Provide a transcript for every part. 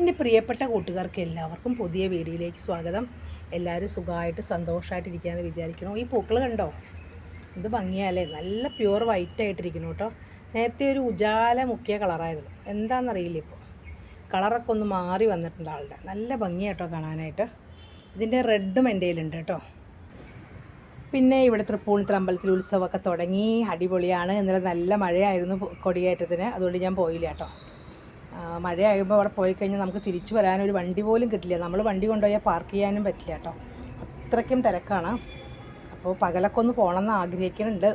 എന്റെ പ്രിയപ്പെട്ട കൂട്ടുകാർക്ക് എല്ലാവർക്കും പുതിയ വീഡിയോയിലേക്ക് സ്വാഗതം. എല്ലാവരും സുഖമായിട്ട് സന്തോഷമായിട്ടിരിക്കുകയെന്ന് വിചാരിക്കണം ഈ പൂക്കൾ കണ്ടോ? ഇത് ഭംഗിയാലേ നല്ല പ്യുവർ വൈറ്റ് ആയിട്ടിരിക്കുന്നു കേട്ടോ. നേരത്തെ ഒരു ഉജാല മുക്കിയ കളറായിരുന്നു. എന്താണെന്നറിയില്ല ഇപ്പോൾ. കളറൊക്കെ ഒന്ന് മാറി വന്നിട്ടുണ്ട് ആളുടെ. നല്ല ഭംഗിയാട്ടോ കാണാനായിട്ട്. ഇതിന്റെ റെഡും എന്റെ കയ്യിലുണ്ട് കേട്ടോ. പിന്നെ ഇവിടെ തൃപ്പൂണിത്തറ അമ്പലത്തിൽ ഉത്സവമൊക്കെ തുടങ്ങി. അടിപൊളിയാണ്. ഇന്നലെ നല്ല മഴയായിരുന്നു കൊടിയേറ്റത്തിന്. അതുകൊണ്ട് ഞാൻ പോയില്ല കേട്ടോ. മഴയാകുമ്പോൾ അവിടെ പോയി കഴിഞ്ഞാൽ നമുക്ക് തിരിച്ചു വരാനൊരു വണ്ടി പോലും കിട്ടില്ല. നമ്മൾ വണ്ടി കൊണ്ടുപോയാൽ പാർക്ക് ചെയ്യാനും പറ്റില്ല കേട്ടോ. അത്രയ്ക്കും തിരക്കാണ്. അപ്പോൾ പകലൊക്കെ ഒന്ന് പോകണമെന്ന് ആഗ്രഹിക്കുന്നുണ്ട്.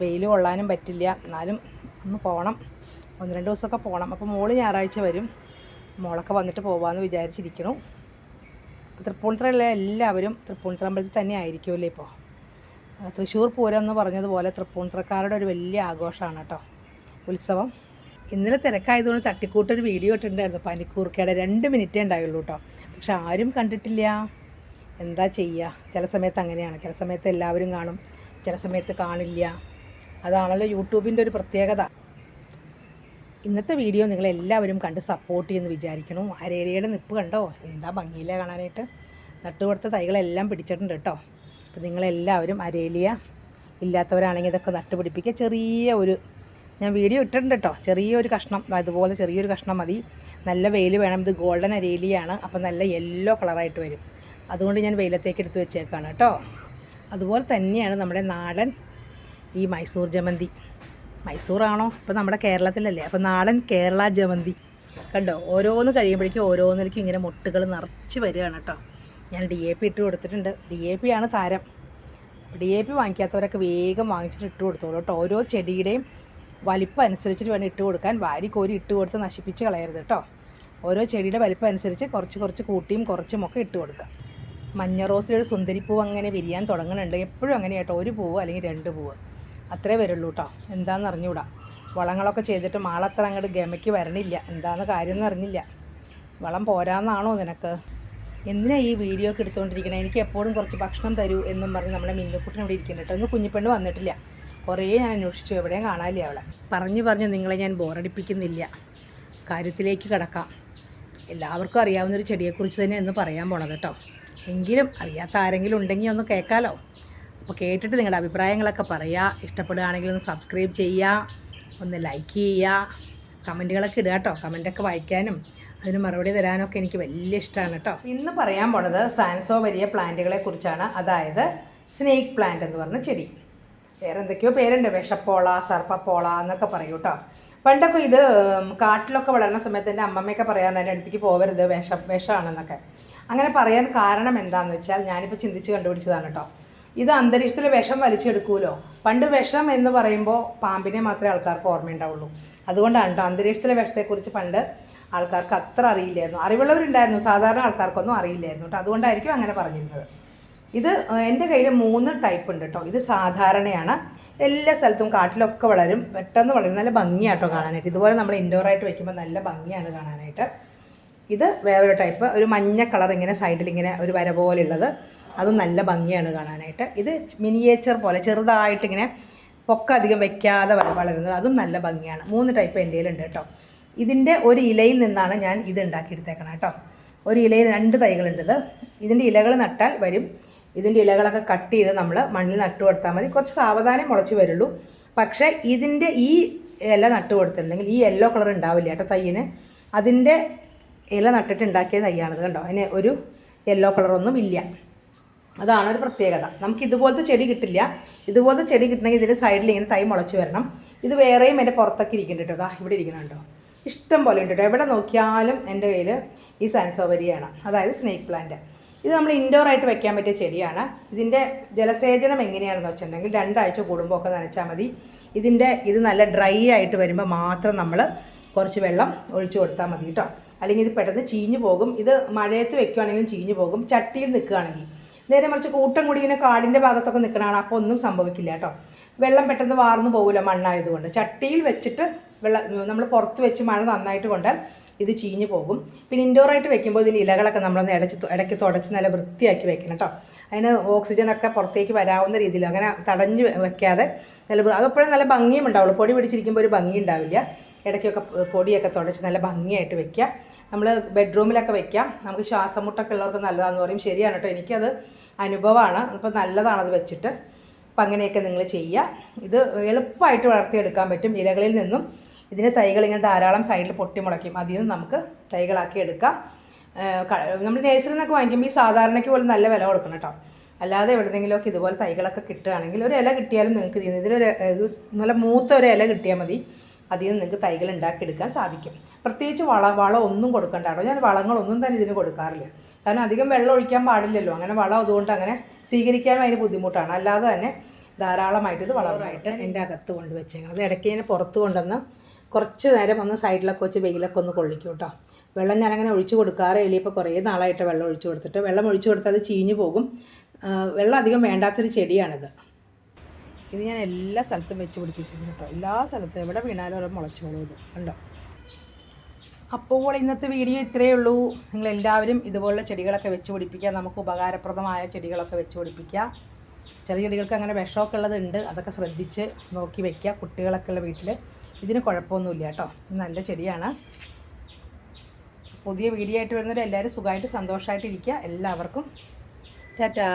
വെയിൽ കൊള്ളാനും പറ്റില്ല. എന്നാലും ഒന്ന് പോകണം ഒന്ന് രണ്ട് ദിവസമൊക്കെ പോകണം അപ്പോൾ മോൾ ഞായറാഴ്ച വരും. മോളൊക്കെ വന്നിട്ട് പോകാമെന്ന് വിചാരിച്ചിരിക്കണു തൃപ്പൂണിത്തറയിലെ എല്ലാവരും തൃപ്പൂണിത്തറ അമ്പലത്തിൽ തന്നെ ആയിരിക്കുമല്ലോ ഇപ്പോൾ തൃശ്ശൂർ പൂരം എന്ന് പറഞ്ഞതുപോലെ തൃപ്പൂണിത്തറക്കാരുടെ ഒരു വലിയ ആഘോഷമാണ് കേട്ടോ. ഉത്സവം. ഇന്നലെ തിരക്കായതുകൊണ്ട് തട്ടിക്കൂട്ടൊരു വീഡിയോ ഇട്ടിട്ടുണ്ടായിരുന്നു. പനിക്കൂർക്കയുടെ രണ്ട് മിനിറ്റേ ഉണ്ടായുള്ളൂ കേട്ടോ പക്ഷെ ആരും കണ്ടിട്ടില്ല. എന്താ ചെയ്യുക ചില സമയത്ത് അങ്ങനെയാണ്. ചില സമയത്ത് എല്ലാവരും കാണും. ചില സമയത്ത് കാണില്ല. അതാണല്ലോ യൂട്യൂബിന്റെ ഒരു പ്രത്യേകത. ഇന്നത്തെ വീഡിയോ നിങ്ങളെല്ലാവരും കണ്ട് സപ്പോർട്ട് ചെയ്യുമെന്ന് വിചാരിക്കണു. അരേരിയുടെ നിപ്പ് കണ്ടോ? എന്താ ഭംഗിയില്ല കാണാനായിട്ട്? നട്ടുകൊടുത്ത തൈകളെല്ലാം പിടിച്ചിട്ടുണ്ട് കേട്ടോ അപ്പോൾ നിങ്ങളെല്ലാവരും അരേലിയ ഇല്ലാത്തവരാണെങ്കിൽ ഇതൊക്കെ നട്ടുപിടിപ്പിക്കുക. ചെറിയ ഒരു ഞാൻ വീഡിയോ ഇട്ടിട്ടുണ്ട് കേട്ടോ. ചെറിയൊരു കഷ്ണം. അതുപോലെ ചെറിയൊരു കഷ്ണം മതി. നല്ല വെയിൽ വേണം. ഇത് ഗോൾഡൻ അരേലിയാണ്. അപ്പോൾ നല്ല യെല്ലോ കളറായിട്ട് വരും. അതുകൊണ്ട് ഞാൻ വെയിലത്തേക്ക് എടുത്ത് വെച്ചേക്കാണ് കേട്ടോ. അതുപോലെ തന്നെയാണ് നമ്മുടെ നാടൻ ഈ മൈസൂർ ജമന്തി. മൈസൂറാണോ? ഇപ്പോൾ നമ്മുടെ കേരളത്തിലല്ലേ. അപ്പോൾ നാടൻ കേരള ജമന്തി. കണ്ടോ? ഓരോന്ന് കഴിയുമ്പോഴേക്കും ഓരോന്നിലേക്കും ഇങ്ങനെ മുട്ടുകൾ നിറച്ച് വരികയാണ് കേട്ടോ. ഞാൻ ഡി എ പി ഇട്ട് കൊടുത്തിട്ടുണ്ട്. ഡി എ പി ആണ് താരം. ഡി എ പി വാങ്ങിക്കാത്തവരൊക്കെ വേഗം വാങ്ങിച്ചിട്ട് ഇട്ട് കൊടുത്തോളൂ കേട്ടോ. ഓരോ ചെടിയുടെയും വലിപ്പം അനുസരിച്ചിട്ട് വേണം ഇട്ട് കൊടുക്കാൻ. വാരി കോരി ഇട്ട് കൊടുത്ത് നശിപ്പിച്ച് കളയരുത് കേട്ടോ ഓരോ ചെടിയുടെ വലിപ്പം അനുസരിച്ച് കുറച്ച് കുറച്ച് കൂട്ടിയും കുറച്ചും ഒക്കെ ഇട്ട് കൊടുക്കുക മഞ്ഞ റോസിലൊരു സുന്ദരിപ്പൂവ് അങ്ങനെ വിരിയാൻ തുടങ്ങുന്നുണ്ട് എപ്പോഴും അങ്ങനെ കേട്ടോ ഒരു പൂവ് അല്ലെങ്കിൽ രണ്ട് പൂവ്? അത്രേ വരുള്ളൂ കേട്ടോ എന്താണെന്ന് അറിഞ്ഞുകൂടാ? വളങ്ങളൊക്കെ ചെയ്തിട്ട് മാളത്ര അങ്ങോട്ട് ഗമയ്ക്ക് വരണില്ല. എന്താണെന്ന് കാര്യം അറിഞ്ഞില്ല. വളം പോരാന്നാണോ നിനക്ക്? എന്തിനാ ഈ വീഡിയോ ഒക്കെ എടുത്തുകൊണ്ടിരിക്കണേ എനിക്ക് എപ്പോഴും കുറച്ച് ഭക്ഷണം തരൂ എന്നും പറഞ്ഞ് നമ്മുടെ മിന്നുക്കുട്ടൻ ഇവിടെ ഇരിക്കുന്നുണ്ട് കേട്ടോ ഇന്ന് കുഞ്ഞിപ്പെണ്ണ് വന്നിട്ടില്ല. കുറേ ഞാൻ അന്വേഷിച്ചു എവിടെയും കാണാനില്ല അവളെ. പറഞ്ഞു പറഞ്ഞ് നിങ്ങളെ ഞാൻ ബോറടിപ്പിക്കുന്നില്ല. കാര്യത്തിലേക്ക് കിടക്കാം. എല്ലാവർക്കും അറിയാവുന്നൊരു ചെടിയെക്കുറിച്ച് തന്നെ എന്ന് പറയാൻ പോണത് കേട്ടോ. എങ്കിലും അറിയാത്ത ആരെങ്കിലും ഉണ്ടെങ്കിൽ ഒന്ന് കേൾക്കാലോ. അപ്പോൾ കേട്ടിട്ട് നിങ്ങളുടെ അഭിപ്രായങ്ങളൊക്കെ പറയുക ഇഷ്ടപ്പെടുകയാണെങ്കിൽ ഒന്ന് സബ്സ്ക്രൈബ് ചെയ്യുക ഒന്ന് ലൈക്ക് ചെയ്യുക കമന്റുകളൊക്കെ ഇടുക കേട്ടോ. കമന്റൊക്കെ വായിക്കാനും അതിന് മറുപടി തരാനൊക്കെ എനിക്ക് വലിയ ഇഷ്ടമാണ് കേട്ടോ. ഇന്ന് പറയാൻ പോണത് സാൻസോ വലിയ പ്ലാന്റുകളെ കുറിച്ചാണ് അതായത് സ്നേക്ക് പ്ലാന്റ് എന്ന് പറഞ്ഞ ചെടി. വേറെ എന്തൊക്കെയോ പേരുണ്ട്. വിഷപ്പോള സർപ്പപ്പോള എന്നൊക്കെ പറയൂ കേട്ടോ. പണ്ടൊക്കെ ഇത് കാട്ടിലൊക്കെ വളരുന്ന സമയത്ത് എന്റെ അമ്മമ്മയൊക്കെ പറയാൻ എന്റെ അടുത്തേക്ക് പോകരുത് വിഷ വിഷമാണെന്നൊക്കെ. അങ്ങനെ പറയാൻ കാരണം എന്താണെന്ന് വെച്ചാൽ ഞാനിപ്പോൾ ചിന്തിച്ച് കണ്ടുപിടിച്ചതാണ് കേട്ടോ. ഇത് അന്തരീക്ഷത്തിൽ വിഷം വലിച്ചെടുക്കുമല്ലോ പണ്ട് വിഷം എന്ന് പറയുമ്പോൾ പാമ്പിനെ മാത്രമേ ആൾക്കാർക്ക് ഓർമ്മയുണ്ടാവുള്ളൂ. അതുകൊണ്ടാണ് കേട്ടോ അന്തരീക്ഷത്തിലെ വിഷത്തെക്കുറിച്ച് പണ്ട് ആൾക്കാർക്ക് അത്ര അറിയില്ലായിരുന്നു. അറിവുള്ളവരുണ്ടായിരുന്നു. സാധാരണ ആൾക്കാർക്കൊന്നും അറിയില്ലായിരുന്നു കേട്ടോ. അതുകൊണ്ടായിരിക്കും അങ്ങനെ പറഞ്ഞിരുന്നത്. ഇത് എന്റെ കയ്യിൽ മൂന്ന് ടൈപ്പ് ഉണ്ട് കേട്ടോ ഇത് സാധാരണയാണ്. എല്ലാ സ്ഥലത്തും കാട്ടിലൊക്കെ വളരും. പെട്ടെന്ന് വളരും. നല്ല ഭംഗിയാട്ടോ കാണാനായിട്ട്. ഇതുപോലെ നമ്മൾ ഇൻഡോറായിട്ട് വെക്കുമ്പോൾ നല്ല ഭംഗിയാണ് കാണാനായിട്ട്. ഇത് വേറൊരു ടൈപ്പ് ഒരു മഞ്ഞ കളർ ഇങ്ങനെ സൈഡിൽ ഇങ്ങനെ ഒരു വര പോലെയുള്ളത്. അതും നല്ല ഭംഗിയാണ് കാണാനായിട്ട്. ഇത് മിനിയേച്ചർ പോലെ ചെറുതായിട്ട് ഇങ്ങനെ പൊക്ക അധികം വെക്കാതെ വളരുന്നത് അതും നല്ല ഭംഗിയാണ്. മൂന്ന് ടൈപ്പ് എന്റെ ഉണ്ട് കേട്ടോ ഇതിന്റെ ഒരു ഇലയിൽ നിന്നാണ് ഞാൻ ഇത് ഉണ്ടാക്കിയെടുത്തേക്കണം കേട്ടോ ഒരു ഇലയിൽ രണ്ട് തൈകളുണ്ട് ഇത്. ഇതിന്റെ ഇലകൾ നട്ടാൽ വരും. ഇതിന്റെ ഇലകളൊക്കെ കട്ട് ചെയ്ത് നമ്മൾ മണ്ണിൽ നട്ടു കൊടുത്താൽ മതി. കുറച്ച് സാവധാനം മുളച്ച് വരുള്ളൂ. പക്ഷേ ഇതിന്റെ ഈ ഇല നട്ടു കൊടുത്തിട്ടുണ്ടെങ്കിൽ ഈ യെല്ലോ കളർ ഉണ്ടാവില്ല കേട്ടോ തയ്യിന് അതിന്റെ ഇല നട്ടിട്ട് ഉണ്ടാക്കിയ തൈയാണിത് കണ്ടോ? അതിന് ഒരു യെല്ലോ കളറൊന്നും ഇല്ല. അതാണ് ഒരു പ്രത്യേകത. നമുക്ക് ഇതുപോലത്തെ ചെടി കിട്ടില്ല. ഇതുപോലത്തെ ചെടി കിട്ടണമെങ്കിൽ ഇതിന്റെ സൈഡിൽ ഇങ്ങനെ തൈ മുളച്ച് വരണം. ഇത് വേറെയും എന്റെ പുറത്തൊക്കെ ഇരിക്കുന്നുണ്ട് കേട്ടോ. ഇവിടെ ഇരിക്കുന്നുണ്ടോ ഇഷ്ടം പോലെ ഉണ്ട് കേട്ടോ. എവിടെ നോക്കിയാലും എന്റെ കയ്യിൽ ഈ സാൻസോവരിയാണ് അതായത് സ്നേക്ക് പ്ലാന്റ് ഇത് നമ്മൾ ഇൻഡോർ ആയിട്ട് വെക്കാൻ പറ്റിയ ചെടിയാണ്. ഇതിന്റെ ജലസേചനം എങ്ങനെയാണെന്ന് വെച്ചിട്ടുണ്ടെങ്കിൽ രണ്ടാഴ്ച കൂടുമ്പോൾ ഒക്കെ നനച്ചാൽ മതി. ഇതിന്റെ ഇത് നല്ല ഡ്രൈ ആയിട്ട് വരുമ്പോൾ മാത്രം നമ്മൾ കുറച്ച് വെള്ളം ഒഴിച്ചു കൊടുത്താൽ മതി കേട്ടോ അല്ലെങ്കിൽ ഇത് പെട്ടെന്ന് ചീഞ്ഞു പോകും. ഇത് മഴയത്ത് വെക്കുകയാണെങ്കിലും ചീഞ്ഞു പോകും. ചട്ടിയിൽ നിൽക്കുകയാണെങ്കിൽ. നേരെ മറിച്ച് കൂട്ടം കൂടി ഇങ്ങനെ കാടിന്റെ ഭാഗത്തൊക്കെ നിൽക്കണതാണ് അപ്പോൾ ഒന്നും സംഭവിക്കില്ല കേട്ടോ വെള്ളം പെട്ടെന്ന് വാർന്നു പോകില്ല മണ്ണായതുകൊണ്ട്. ചട്ടിയിൽ വെച്ചിട്ട് വെള്ളം നമ്മൾ പുറത്ത് വെച്ച് മഴ നന്നായിട്ട് കൊണ്ടാൽ ഇത് ചീഞ്ഞു പോകും. പിന്നെ ഇൻഡോർ ആയിട്ട് വെക്കുമ്പോൾ ഇതിന്റെ ഇലകളൊക്കെ നമ്മളൊന്ന് ഇടച്ച് ഇടയ്ക്ക് തുടച്ച് നല്ല വൃത്തിയാക്കി വെക്കണം കേട്ടോ അതിന് ഓക്സിജനൊക്കെ പുറത്തേക്ക് വരാവുന്ന രീതിയിൽ അങ്ങനെ തടഞ്ഞ് വെക്കാതെ നല്ല അതപ്പോഴും നല്ല ഭംഗിയും ഉണ്ടാവുള്ളൂ. പൊടി പിടിച്ചിരിക്കുമ്പോൾ ഒരു ഭംഗി ഉണ്ടാവില്ല. ഇടയ്ക്കൊക്കെ പൊടിയൊക്കെ തുടച്ച് നല്ല ഭംഗിയായിട്ട് വെക്കുക നമ്മൾ ബെഡ്റൂമിലൊക്കെ വെക്കാം. നമുക്ക് ശ്വാസമുട്ടൊക്കെ ഉള്ളവർക്ക് നല്ലതാണെന്ന് പറയും. ശരിയാണ് കേട്ടോ എനിക്കത് അനുഭവമാണ് അപ്പോൾ നല്ലതാണത് വെച്ചിട്ട്. അപ്പം അങ്ങനെയൊക്കെ നിങ്ങൾ ചെയ്യുക ഇത് എളുപ്പമായിട്ട് വളർത്തിയെടുക്കാൻ പറ്റും. ഇലകളിൽ നിന്നും ഇതിന് തൈകൾ ഇങ്ങനെ ധാരാളം സൈഡിൽ പൊട്ടി മുളയ്ക്കും. അതിൽ നിന്ന് നമുക്ക് തൈകളാക്കി എടുക്കാം. നമ്മൾ നേഴ്സറിയിൽ നിന്നൊക്കെ വാങ്ങിക്കുമ്പോൾ ഈ സാധാരണയ്ക്ക് പോലെ നല്ല വില കൊടുക്കണം കേട്ടോ അല്ലാതെ എവിടെന്നെങ്കിലുമൊക്കെ ഇതുപോലെ തൈകളൊക്കെ കിട്ടുകയാണെങ്കിൽ ഒരു ഇല കിട്ടിയാലും നിങ്ങൾക്ക് ഇതിന് ഇതിലൊരു ഇത് നല്ല മൂത്ത ഒരു ഇല കിട്ടിയാൽ മതി. അതിൽ നിന്ന് നിങ്ങൾക്ക് തൈകൾ ഉണ്ടാക്കിയെടുക്കാൻ സാധിക്കും. പ്രത്യേകിച്ച് വള വളം ഒന്നും കൊടുക്കണ്ട കേട്ടോ ഞാൻ വളങ്ങളൊന്നും തന്നെ ഇതിന് കൊടുക്കാറില്ല. കാരണം അധികം വെള്ളം ഒഴിക്കാൻ പാടില്ലല്ലോ. അങ്ങനെ വളം അതുകൊണ്ട് അങ്ങനെ സ്വീകരിക്കാനും അതിന് ബുദ്ധിമുട്ടാണ്. അല്ലാതെ തന്നെ ധാരാളമായിട്ട് ഇത് വളമായിട്ട് എന്റെ അകത്ത് കൊണ്ട് വെച്ചേക്കണം. അത് ഇടയ്ക്ക് ഞാൻ പുറത്ത് കൊണ്ടുവന്ന് കുറച്ച് നേരം ഒന്ന് സൈഡിലൊക്കെ വെച്ച് വെയിലൊക്കെ ഒന്ന് കൊള്ളിക്കും കേട്ടോ. വെള്ളം ഞാനങ്ങനെ ഒഴിച്ചു കൊടുക്കാറേ ഇല്ല. ഇപ്പോൾ കുറേ നാളായിട്ട് വെള്ളം ഒഴിച്ചു കൊടുത്തിട്ട്. വെള്ളം ഒഴിച്ചു കൊടുത്താൽ അത് ചീഞ്ഞു പോകും. വെള്ളം അധികം വേണ്ടാത്തൊരു ചെടിയാണിത്. ഇത് ഞാൻ എല്ലാ സ്ഥലത്തും വെച്ച് പിടിപ്പിച്ചിട്ടുണ്ട് കേട്ടോ. എല്ലാ സ്ഥലത്തും എവിടെ വീണാലും അവിടെ മുളച്ചോളൂ ഇത്. കണ്ടോ? അപ്പോൾ ഇന്നത്തെ വീഡിയോ ഇത്രയേ ഉള്ളൂ. നിങ്ങൾ എല്ലാവരും ഇതുപോലുള്ള ചെടികളൊക്കെ വെച്ച് പിടിപ്പിക്കുക. നമുക്ക് ഉപകാരപ്രദമായ ചെടികളൊക്കെ വെച്ച് പിടിപ്പിക്കുക. ചില ചെടികൾക്ക് അങ്ങനെ വിഷമൊക്കെ ഉള്ളതുണ്ട്. അതൊക്കെ ശ്രദ്ധിച്ച് നോക്കി വയ്ക്കുക കുട്ടികളൊക്കെ ഉള്ള വീട്ടിൽ ഇതിന് കുഴപ്പമൊന്നുമില്ല കേട്ടോ. നല്ല ചെടിയാണ്. പുതിയ വീഡിയോ ആയിട്ട് വരുന്നവർ എല്ലാവരും സുഖമായിട്ട് സന്തോഷമായിട്ടിരിക്കുക എല്ലാവർക്കും ടാറ്റാ.